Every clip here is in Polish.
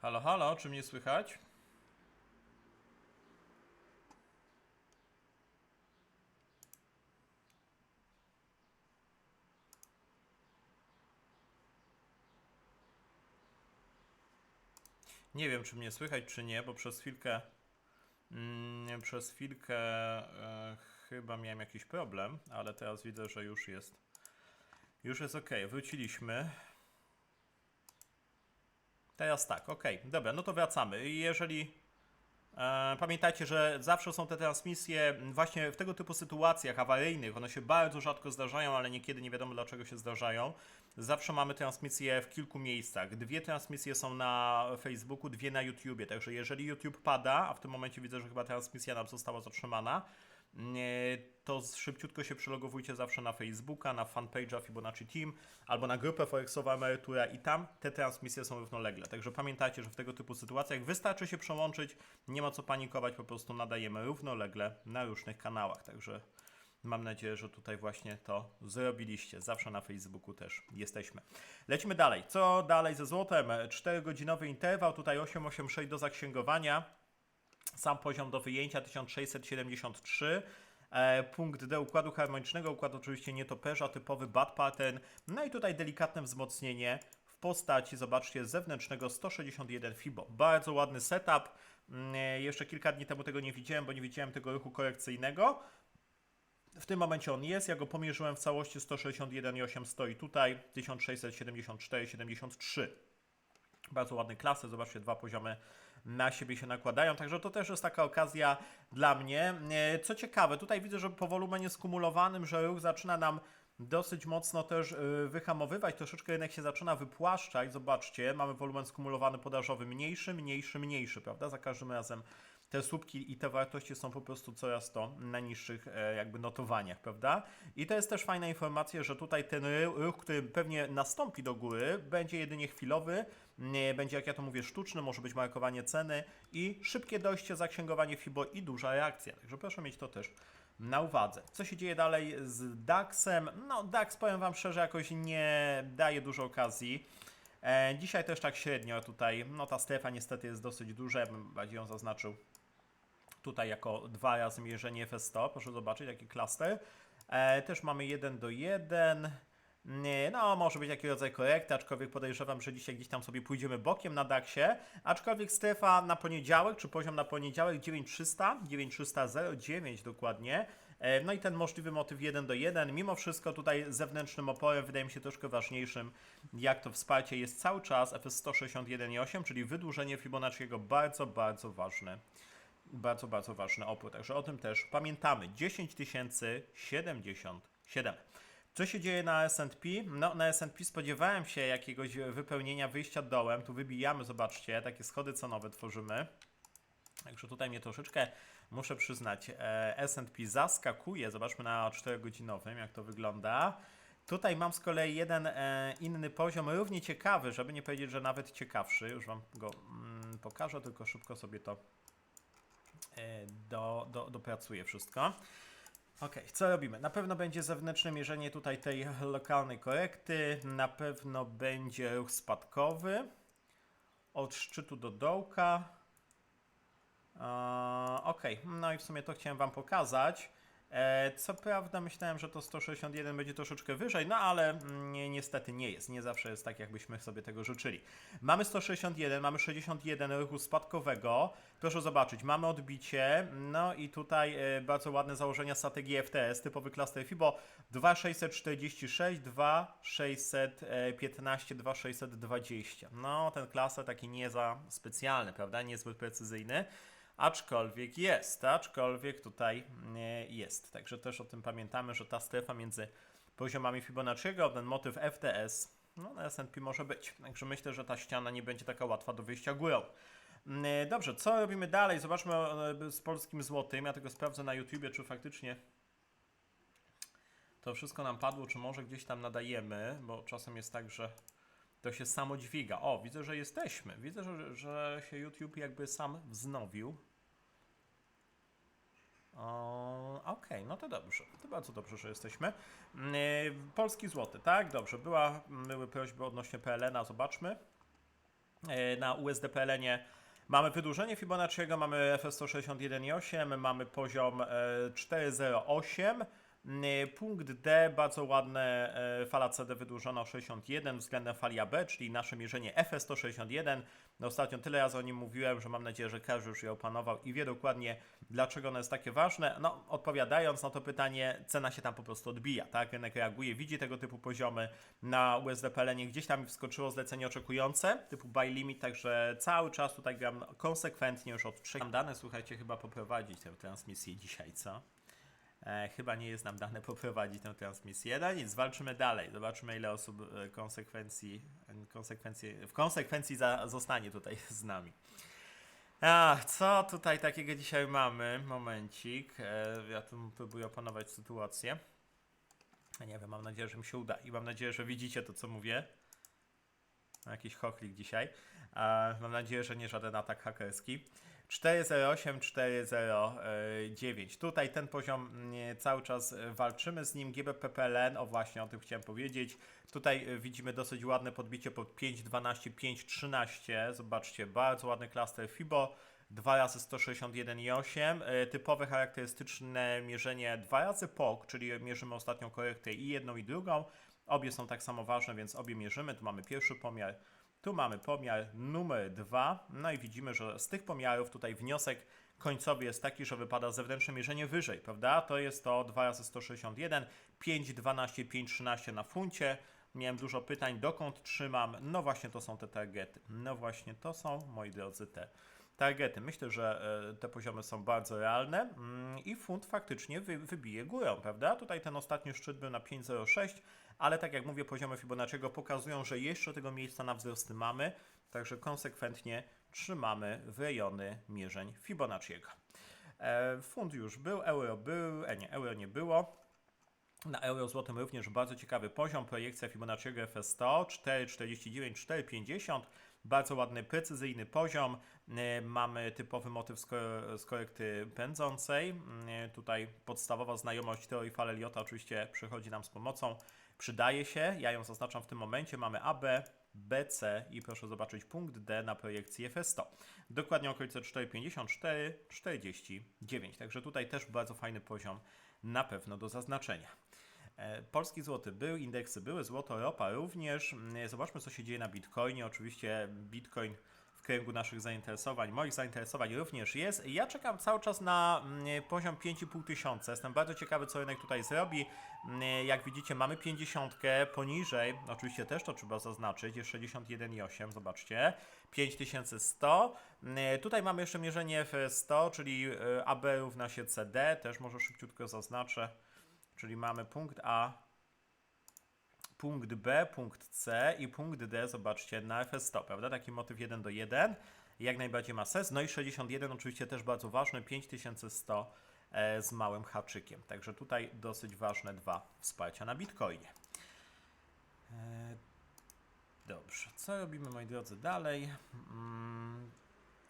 Halo, halo, czy mnie słychać? Nie wiem, czy mnie słychać, czy nie, bo przez chwilkę. Mm, przez chwilkę e, chyba miałem jakiś problem, ale teraz widzę, że już jest. Już jest ok, wróciliśmy. Teraz tak, ok, dobra, no to wracamy. Jeżeli e, pamiętajcie, że zawsze są te transmisje właśnie w tego typu sytuacjach awaryjnych, one się bardzo rzadko zdarzają, ale niekiedy nie wiadomo dlaczego się zdarzają. Zawsze mamy transmisje w kilku miejscach. Dwie transmisje są na Facebooku, dwie na YouTubie, także jeżeli YouTube pada, a w tym momencie widzę, że chyba transmisja nam została zatrzymana, to szybciutko się przylogowujcie zawsze na Facebooka, na fanpage'a Fibonacci Team albo na grupę Forexowa Emerytura i tam te transmisje są równolegle. Także pamiętajcie, że w tego typu sytuacjach wystarczy się przełączyć, nie ma co panikować, po prostu nadajemy równolegle na różnych kanałach. Także mam nadzieję, że tutaj właśnie to zrobiliście. Zawsze na Facebooku też jesteśmy. Lecimy dalej. Co dalej ze złotem? 4-godzinowy interwał, tutaj 886 do zaksięgowania. Sam poziom do wyjęcia 1673. E, punkt D układu harmonicznego, układ oczywiście nietoperza, typowy bad pattern. No i tutaj delikatne wzmocnienie w postaci, zobaczcie, zewnętrznego 161 FIBO. Bardzo ładny setup. Mm, e, Jeszcze kilka dni temu tego nie widziałem, bo nie widziałem tego ruchu korekcyjnego. W tym momencie on jest, ja go pomierzyłem w całości 161,8 stoi tutaj, 1674,73. Bardzo ładny klasy, zobaczcie, dwa poziomy na siebie się nakładają, także to też jest taka okazja dla mnie. E, Co ciekawe, tutaj widzę, że po wolumenie skumulowanym, że ruch zaczyna nam dosyć mocno też y, wyhamowywać, troszeczkę rynek się zaczyna wypłaszczać, zobaczcie, mamy wolumen skumulowany podażowy mniejszy, mniejszy, mniejszy, prawda, za każdym razem te słupki i te wartości są po prostu coraz to na niższych e, jakby notowaniach, prawda? I to jest też fajna informacja, że tutaj ten ru- ruch, który pewnie nastąpi do góry, będzie jedynie chwilowy, nie będzie, jak ja to mówię, sztuczny, może być markowanie ceny i szybkie dojście, zaksięgowanie FIBO i duża reakcja. Także proszę mieć to też na uwadze. Co się dzieje dalej z DAX-em? No, DAX, powiem Wam szczerze, jakoś nie daje dużo okazji. E, dzisiaj też tak średnio tutaj, no ta strefa niestety jest dosyć duża, ja bym bardziej ją zaznaczył tutaj jako dwa razy mierzenie FS100. Proszę zobaczyć, jaki klaster. E, też mamy 1 do 1. No, może być jakiś rodzaj korekty, aczkolwiek podejrzewam, że dzisiaj gdzieś tam sobie pójdziemy bokiem na DAXie. Aczkolwiek strefa na poniedziałek, czy poziom na poniedziałek 9300, 9309 dokładnie. E, No i ten możliwy motyw 1 do 1. Mimo wszystko tutaj zewnętrznym oporem wydaje mi się troszkę ważniejszym, jak to wsparcie jest cały czas FS 161,8, czyli wydłużenie Fibonacciego bardzo, bardzo ważne bardzo, bardzo ważny opór. Także o tym też pamiętamy. 10 077. Co się dzieje na S&P? No, na S&P spodziewałem się jakiegoś wypełnienia wyjścia dołem. Tu wybijamy, zobaczcie, takie schody cenowe tworzymy. Także tutaj mnie troszeczkę, muszę przyznać, e, S&P zaskakuje. Zobaczmy na 4-godzinowym, jak to wygląda. Tutaj mam z kolei jeden e, inny poziom, równie ciekawy, żeby nie powiedzieć, że nawet ciekawszy. Już Wam go mm, pokażę, tylko szybko sobie to e, do, do, dopracuję wszystko. Ok, co robimy? Na pewno będzie zewnętrzne mierzenie tutaj tej lokalnej korekty, na pewno będzie ruch spadkowy od szczytu do dołka. Eee, ok, no i w sumie to chciałem Wam pokazać. E, co prawda myślałem, że to 161 będzie troszeczkę wyżej, no ale mm, nie, niestety nie jest. Nie zawsze jest tak, jakbyśmy sobie tego życzyli. Mamy 161, mamy 61 ruchu spadkowego. Proszę zobaczyć, mamy odbicie, no i tutaj e, bardzo ładne założenia strategii FTS, typowy cluster FIBO 2646, 2615, 2620. No, ten klaser taki nie za specjalny, prawda? Niezbyt precyzyjny. Aczkolwiek jest, aczkolwiek tutaj nie jest. Także też o tym pamiętamy, że ta strefa między poziomami Fibonacciego, ten motyw FTS, no na S&P może być. Także myślę, że ta ściana nie będzie taka łatwa do wyjścia górą. Mm, Dobrze, co robimy dalej? Zobaczmy e, z polskim złotym. Ja tego sprawdzę na YouTubie, czy faktycznie to wszystko nam padło, czy może gdzieś tam nadajemy, bo czasem jest tak, że to się samo dźwiga. O, widzę, że jesteśmy. Widzę, że, że się YouTube jakby sam wznowił. Okej, no to dobrze. To bardzo dobrze, że jesteśmy. Mm, e, Polski złoty, tak? Dobrze. Była, były prośby odnośnie PLN-a, zobaczmy. E, na USDPLN-ie mamy wydłużenie Fibonacciego, mamy FS161.8, mamy poziom e, 408. E, Punkt D, bardzo ładne, e, fala CD wydłużona o 61 względem fali AB, czyli nasze mierzenie FS161. No, ostatnio tyle razy o nim mówiłem, że mam nadzieję, że każdy już je opanował i wie dokładnie, dlaczego ono jest takie ważne. No, odpowiadając na to pytanie, cena się tam po prostu odbija, tak? Rynek reaguje, widzi tego typu poziomy na USDPLN, gdzieś tam wskoczyło zlecenie oczekujące, typu buy limit, także cały czas tutaj gram konsekwentnie już od trzech. Dane, słuchajcie, chyba poprowadzić tę transmisję dzisiaj, co? E, chyba nie jest nam dane poprowadzić tę transmisję. No nic, walczymy dalej. Zobaczymy, ile osób e, konsekwencji, konsekwencji, w konsekwencji za, zostanie tutaj z nami. Co tutaj takiego dzisiaj mamy? Momencik. E, ja tu próbuję opanować sytuację. Nie wiem, mam nadzieję, że mi się uda i mam nadzieję, że widzicie to, co mówię. Jakiś choklik dzisiaj. A, mam nadzieję, że nie żaden atak hakerski. 408, 409. Tutaj ten poziom mm, cały czas e, walczymy z nim. GBPPLN, o właśnie o tym chciałem powiedzieć. Tutaj e, widzimy dosyć ładne podbicie pod 5.12, 5.13. Zobaczcie, bardzo ładny klaster FIBO. 2 razy 161,8. E, Typowe charakterystyczne mierzenie 2 razy POK, czyli mierzymy ostatnią korektę i jedną i drugą. Obie są tak samo ważne, więc obie mierzymy. Tu mamy pierwszy pomiar, tu mamy pomiar numer 2. No i widzimy, że z tych pomiarów tutaj wniosek końcowy jest taki, że wypada zewnętrzne mierzenie wyżej, prawda? To jest to 2 razy 161, 5, 12, 5, 13 na funcie. Miałem dużo pytań, dokąd trzymam. No właśnie to są te targety. No właśnie to są, moi drodzy, te targety. Myślę, że e, te poziomy są bardzo realne mm, i funt faktycznie wy, wybije górą, prawda? Tutaj ten ostatni szczyt był na 5,06, ale tak jak mówię, poziomy Fibonacciego pokazują, że jeszcze tego miejsca na wzrosty mamy, także konsekwentnie trzymamy rejony mierzeń Fibonacciego. E, Funt już był, euro był, e nie, euro nie było. Na euro złotym również bardzo ciekawy poziom, projekcja Fibonacciego FS100 4,49, 4,50. Bardzo ładny, precyzyjny poziom. E, Mamy typowy motyw z, ko- z korekty pędzącej. E, Tutaj podstawowa znajomość teorii fal Elliota oczywiście przychodzi nam z pomocą. Przydaje się, ja ją zaznaczam w tym momencie. Mamy AB, BC i proszę zobaczyć punkt D na projekcji FS100. Dokładnie okolice 4,54, 49. Także tutaj też bardzo fajny poziom na pewno do zaznaczenia. E, Polski złoty był, indeksy były, złoto, ropa również. Mm, Zobaczmy, co się dzieje na Bitcoinie. Oczywiście Bitcoin kręgu naszych zainteresowań, moich zainteresowań również jest. Ja czekam cały czas na mm, poziom 5,5 tysiąca. Jestem bardzo ciekawy, co rynek tutaj zrobi. Mm, Jak widzicie, mamy 50 poniżej, oczywiście też to trzeba zaznaczyć, jest 61,8, zobaczcie, 5100. Mm, Tutaj mamy jeszcze mierzenie w 100, czyli y, AB równa się CD, też może szybciutko zaznaczę. Czyli mamy punkt A, punkt B, punkt C i punkt D, zobaczcie, na FS100, prawda? Taki motyw 1 do 1, jak najbardziej ma sens. No i 61 oczywiście też bardzo ważny, 5100 e, z małym haczykiem. Także tutaj dosyć ważne dwa wsparcia na Bitcoinie. E, Dobrze, co robimy moi drodzy dalej? Mm,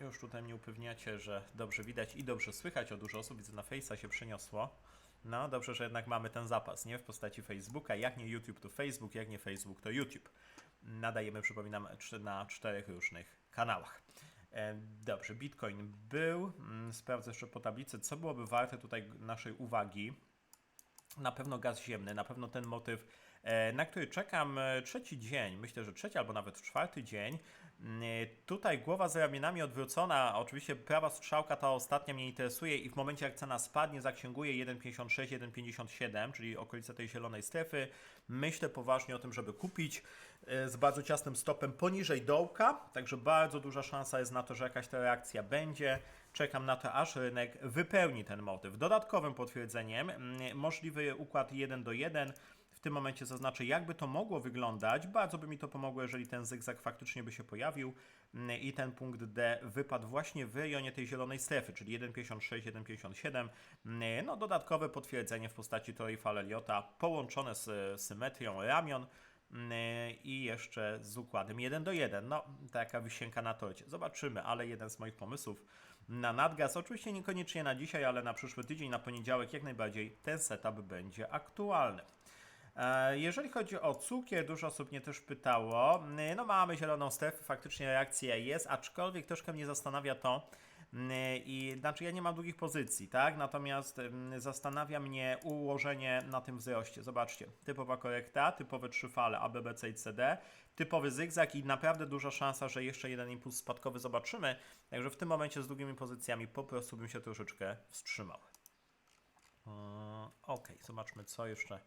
już tutaj mnie upewniacie, że dobrze widać i dobrze słychać. O dużo osób widzę na Face'a się przeniosło. No dobrze, że jednak mamy ten zapas, nie? W postaci Facebooka. Jak nie YouTube, to Facebook, jak nie Facebook, to YouTube. Nadajemy, przypominam, na czterech różnych kanałach. E, Dobrze, Bitcoin był. Mm, Sprawdzę jeszcze po tablicy, co byłoby warte tutaj naszej uwagi. Na pewno gaz ziemny, na pewno ten motyw, e, na który czekam e, trzeci dzień, myślę, że trzeci albo nawet czwarty dzień. E, Tutaj głowa z ramionami odwrócona, oczywiście prawa strzałka ta ostatnia mnie interesuje i w momencie jak cena spadnie, zaksięguje 1,56, 1,57, czyli okolice tej zielonej strefy. Myślę poważnie o tym, żeby kupić e, z bardzo ciasnym stopem poniżej dołka, także bardzo duża szansa jest na to, że jakaś ta reakcja będzie. Czekam na to, aż rynek wypełni ten motyw. Dodatkowym potwierdzeniem możliwy układ 1 do 1. Tym momencie zaznaczę, jakby to mogło wyglądać. Bardzo by mi to pomogło, jeżeli ten zygzak faktycznie by się pojawił mm, i ten punkt D wypadł właśnie w rejonie tej zielonej strefy, czyli 1,56, 1,57. Mm, No, dodatkowe potwierdzenie w postaci teorii fal Elliota połączone z symetrią ramion mm, i jeszcze z układem 1 do 1. No, taka wisienka na torcie. Zobaczymy, ale jeden z moich pomysłów na nadgaz, oczywiście niekoniecznie na dzisiaj, ale na przyszły tydzień, na poniedziałek jak najbardziej ten setup będzie aktualny. E, Jeżeli chodzi o cukier, dużo osób mnie też pytało. E, No mamy zieloną strefę, faktycznie reakcja jest, aczkolwiek troszkę mnie zastanawia to, mm, i znaczy ja nie mam długich pozycji, tak? Natomiast mm, zastanawia mnie ułożenie na tym wzroście. Zobaczcie, typowa korekta, typowe trzy fale A, B, B, C i D, typowy zygzak i naprawdę duża szansa, że jeszcze jeden impuls spadkowy zobaczymy. Także w tym momencie z długimi pozycjami po prostu bym się troszeczkę wstrzymał. Mm, Ok, zobaczmy co jeszcze.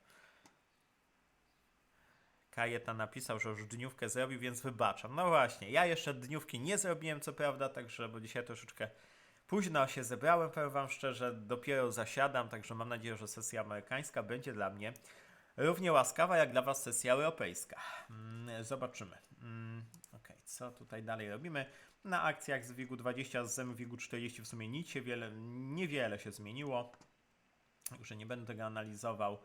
Kajeta napisał, że już dniówkę zrobił, więc wybaczam. No właśnie, ja jeszcze dniówki nie zrobiłem, co prawda, także, bo dzisiaj troszeczkę późno się zebrałem, powiem wam szczerze, dopiero zasiadam, także mam nadzieję, że sesja amerykańska będzie dla mnie równie łaskawa, jak dla was sesja europejska. Mm, Zobaczymy. Mm, Okej, co tutaj dalej robimy? Na akcjach z WIG-u 20, z ZEM WIG-u 40 w sumie nic się wiele, niewiele się zmieniło. Także nie będę tego analizował.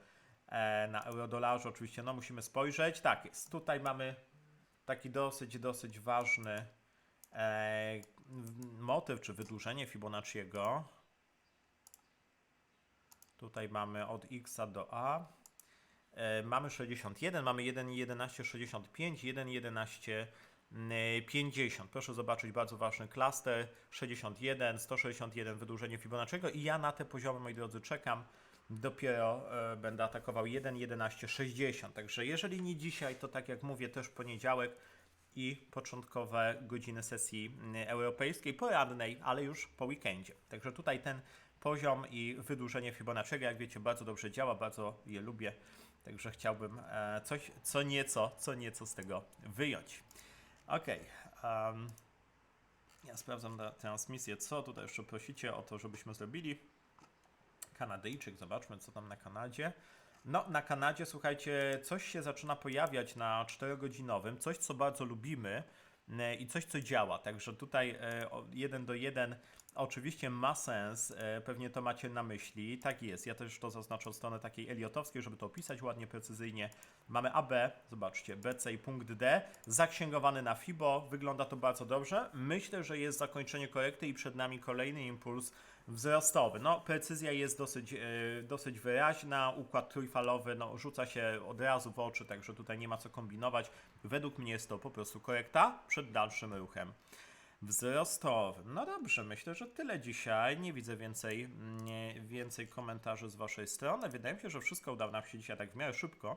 E, na eurodolarze oczywiście, no musimy spojrzeć. Tak jest, tutaj mamy taki dosyć, dosyć ważny e, motyw, czy wydłużenie Fibonacciego. Tutaj mamy od X do A. E, mamy 61, mamy 1,1165, 1,1150. mm, Proszę zobaczyć, bardzo ważny klaster. 61, 161 wydłużenie Fibonacciego i ja na te poziomy, moi drodzy, czekam. Dopiero e, będę atakował 1,1160. Także jeżeli nie dzisiaj, to tak jak mówię, też poniedziałek i początkowe godziny sesji mm, europejskiej, poradnej, ale już po weekendzie. Także tutaj ten poziom i wydłużenie Fibonacciego, jak wiecie, bardzo dobrze działa, bardzo je lubię. Także chciałbym e, coś, co nieco, co nieco z tego wyjąć. Ok. em, ja sprawdzam transmisję, co tutaj jeszcze prosicie o to, żebyśmy zrobili. Kanadyjczyk, zobaczmy co tam na Kanadzie. No, na Kanadzie, słuchajcie, coś się zaczyna pojawiać na 4-godzinowym, coś co bardzo lubimy e, i coś co działa. Także tutaj e, jeden do jeden oczywiście ma sens, e, pewnie to macie na myśli. Tak jest, ja też to zaznaczę od strony takiej eliotowskiej, żeby to opisać ładnie, precyzyjnie. Mamy AB, zobaczcie, BC i punkt D, zaksięgowany na FIBO, wygląda to bardzo dobrze. Myślę, że jest zakończenie korekty i przed nami kolejny impuls wzrostowy. No, precyzja jest dosyć, e, dosyć wyraźna, układ trójfalowy no, rzuca się od razu w oczy, także tutaj nie ma co kombinować. Według mnie jest to po prostu korekta przed dalszym ruchem wzrostowym. No dobrze, myślę, że tyle dzisiaj. Nie widzę więcej, nie, więcej komentarzy z Waszej strony. Wydaje mi się, że wszystko udało nam się dzisiaj tak w miarę szybko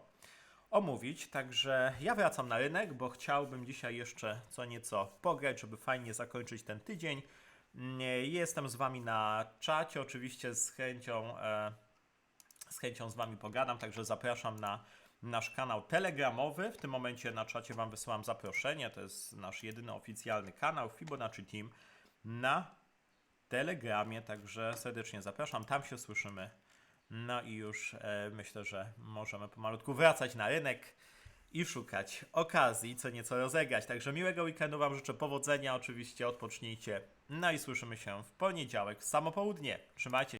omówić, także ja wracam na rynek, bo chciałbym dzisiaj jeszcze co nieco pograć, żeby fajnie zakończyć ten tydzień. Jestem z Wami na czacie, oczywiście z chęcią, e, z chęcią z Wami pogadam, także zapraszam na nasz kanał telegramowy. W tym momencie na czacie Wam wysyłam zaproszenie, to jest nasz jedyny oficjalny kanał Fibonacci Team na Telegramie, także serdecznie zapraszam, tam się słyszymy. No i już e, myślę, że możemy pomalutku wracać na rynek i szukać okazji, co nieco rozegrać. Także miłego weekendu Wam życzę powodzenia, oczywiście odpocznijcie. No i słyszymy się w poniedziałek w samo południe. Trzymajcie.